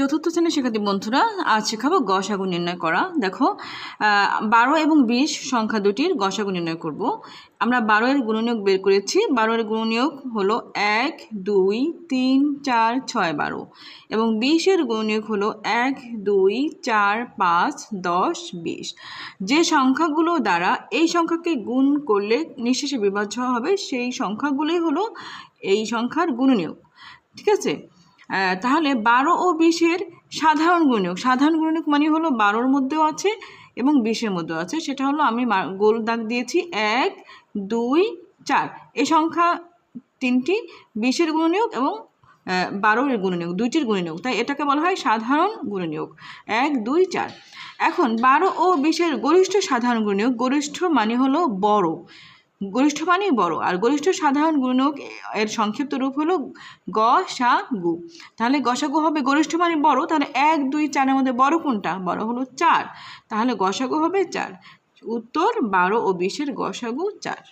চতুর্থ শ্রেণির শিক্ষার্থী বন্ধুরা, আজ শেখাবো গসাগু নির্ণয় করা। দেখো বারো এবং বিশ সংখ্যা দুটির গসাগু নির্ণয় করব। আমরা বারো এর গুণনীয়ক বের করেছি। বারো এর গুণনীয়ক হলো এক, দুই, তিন, চার, ছয়, বারো। এবং বিশের গুণনীয়ক হলো এক, দুই, চার, পাঁচ, দশ, বিশ। যে সংখ্যাগুলো দ্বারা এই সংখ্যাকে গুণ করলে নিঃশেষে বিভাজ্য হবে, সেই সংখ্যাগুলোই হলো এই সংখ্যার গুণনীয়ক। ঠিক আছে? তাহলে বারো ও বিশের সাধারণ গুণনীয়ক সাধারণ গুণনীয়ক মানে হলো বারোর মধ্যেও আছে এবং বিশের মধ্যেও আছে, সেটা হলো আমি গোল দাগ দিয়েছি, এক, দুই, চার। এই সংখ্যা তিনটি বিশের গুণনীয়ক এবং বারোর গুণনীয়ক দুইটির গুণনীয়ক তাই এটাকে বলা হয় সাধারণ গুণনীয়ক এক, দুই, চার। এখন বারো ও বিশের গরিষ্ঠ সাধারণ গুণনীয়ক গরিষ্ঠ মানে হলো বড়। গরিষ্ঠ মানেই বড়, আর গরিষ্ঠ সাধারণ গুণক এর সংক্ষিপ্ত রূপ হলো গ, সা, গু। তাহলে গসাগু হবে গরিষ্ঠ মানে বড়, তাহলে এক, দুই, চারের মধ্যে বড় কোনটা? বড় হলো চার। তাহলে গসাগু হবে চার। উত্তর বারো ও বিশের গসাগু চার।